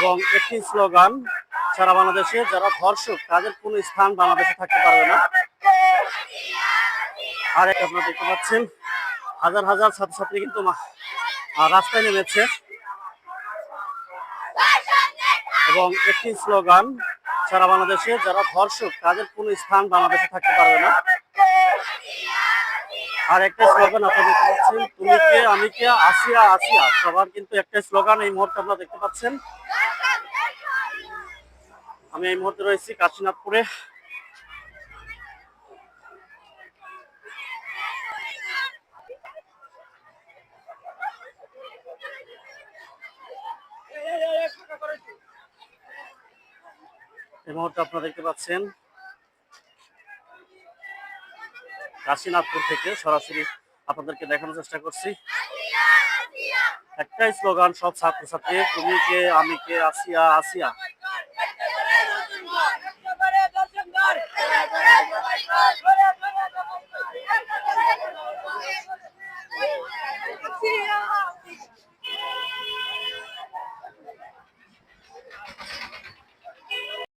এবং একটি স্লোগান সারা বাংলাদেশে, যারা ধর্ষক, তাদের কোনো স্থান বাংলাদেশে থাকতে পারবে না। আর একটা আপনারা দেখতে পাচ্ছেন, হাজার হাজার ছাত্রছাত্রী কিন্তু রাস্তায় নেমেছে। এবং একটি স্লোগান সারা বাংলাদেশে, যারা ধর্ষক, তাদের কোনো স্থান বাংলাদেশে থাকতে পারবে না। আর একটা স্লোগান আপনারা দেখতে পাচ্ছেন তুমি কে আমি কে আসিয়া আসিয়া। সবার কিন্তু একটা স্লোগান এই মুহূর্তে আপনারা দেখতে পাচ্ছেন। আমি এই মুহূর্তে রয়েছি কাশীনাথপুরে। এই মুহূর্তে আপনারা দেখতে পাচ্ছেন কাশীনাথপুর থেকে সরাসরি আপনাদেরকে দেখানোর চেষ্টা করছি। একটাই স্লোগান সব ছাত্রছাত্রী, তুমি কে, আমি কে, আসিয়া আসিয়া।